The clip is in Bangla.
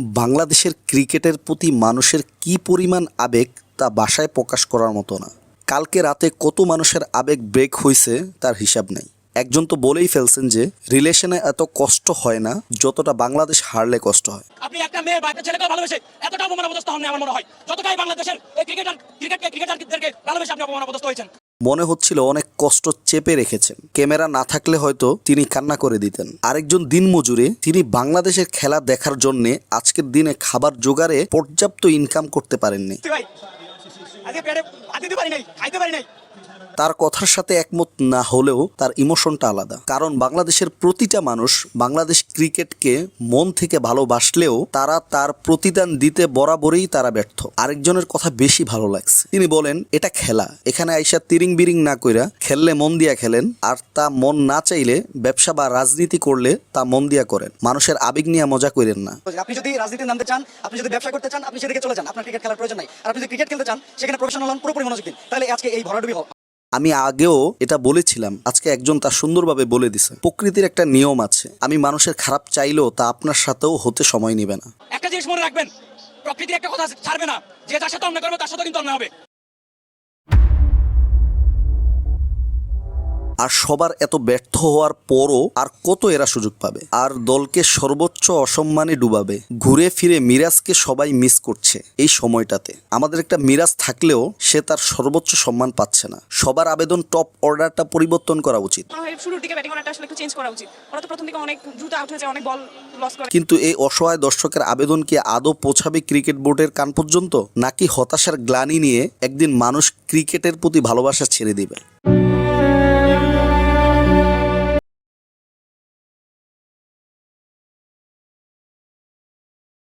বাংলাদেশের ক্রিকেটের প্রতি মানুষের কি পরিমাণ আবেগ তা বাসায় প্রকাশ করার মতো না। কালকে রাতে কত মানুষের আবেগ ব্রেক হয়েছে তার হিসাব নেই। একজন তো বলেই ফেলছেন যে রিলেশনে এত কষ্ট হয় না যতটা বাংলাদেশ হারলে কষ্ট হয়। আপনি একটা মেয়ে বা ছেলেকে ভালোবেসে এতটা অপমানবদস্ত হন আমার মনে হয়। যতটাই বাংলাদেশের ক্রিকেটার ক্রিকেটারদেরকে ভালোবেসে আপনি অপমানবদস্ত হয়েছেন। মনে হচ্ছিল অনেক কষ্ট চেপে রেখেছেন। ক্যামেরা না থাকলে হয়তো তিনি কান্না করে দিতেন। আরেকজন দিন মজুরে তিনি বাংলাদেশের খেলা দেখার জন্য আজকের দিনে খাবার জোগাড়ে পর্যাপ্ত ইনকাম করতে পারেননি। তার কথার সাথে একমত না হলেও তার ইমোশনটা আলাদা। কারণ বাংলাদেশের প্রতিটা মানুষ বাংলাদেশ ক্রিকেটকে মন থেকে ভালোবাসলেও তারা তার প্রতিদান দিতে বরাবরই তারা ব্যর্থ। আরেকজনের কথা বেশি ভালো লাগছে। তিনি বলেন, এটা খেলা। এখানে আইসা তিরিং বিরিং না কইরা খেললে মন দিয়া খেলেন, আর তা মন না চাইলে ব্যবসা বা রাজনীতি করলে তা মন দিয়া করেন। মানুষের আবেগ নিয়ে মজা করেন না। আপনি যদি রাজনীতি নামতে চান, আপনি যদি ব্যবসা করতে চান, আপনি সেদিকে চলে যান। আপনার ক্রিকেট খেলার প্রয়োজন নাই। আর আপনি যদি ক্রিকেট খেলতে চান, সেখানে প্রফেশনাল হন, পুরোপুরি মনোযোগ দিন। তাহলে আজকে এই ভরাডুবি আমি আগেও এটা বলেছিলাম, আজকে একজন তা সুন্দরভাবে বলে দিছে। প্রকৃতির একটা নিয়ম আছে, আমি মানুষের খারাপ চাইলেও তা আপনার সাথেও হতে সময় নেবে না। একটা জিনিস মনে রাখবেন প্রকৃতি একটা কথা ছাড়বে না, যে তার সাথে অন্য করবে তার সাথে কিন্তু অন্য হবে। আর সবার এত ব্যর্থ হওয়ার পরও আর কত এরা সুযোগ পাবে? আর দলকে সর্বোচ্চ অসম্মানে ডুবাবে। ঘুরে ফিরে মিরাজকে সবাই মিস করছে এই সময়টাতে। আমাদের একটা মিরাজ থাকলেও সে তার সর্বোচ্চ সম্মান পাচ্ছে না। সবার আবেদন টপ অর্ডারটা পরিবর্তন করা উচিত। শুরুর দিকে ব্যাটিং অর্ডারটা আসলে একটু চেঞ্জ করা উচিত। ওরা তো প্রথম দিকে অনেক দ্রুত আউট হয়ে যায় অনেক বল লস করে। কিন্তু এই অসহায় দর্শকের আবেদন কি আদৌ পৌঁছাবে ক্রিকেট বোর্ডের কান পর্যন্ত? নাকি হতাশার গ্লানি নিয়ে একদিন মানুষ ক্রিকেটের প্রতি ভালোবাসা ছেড়ে দিবে?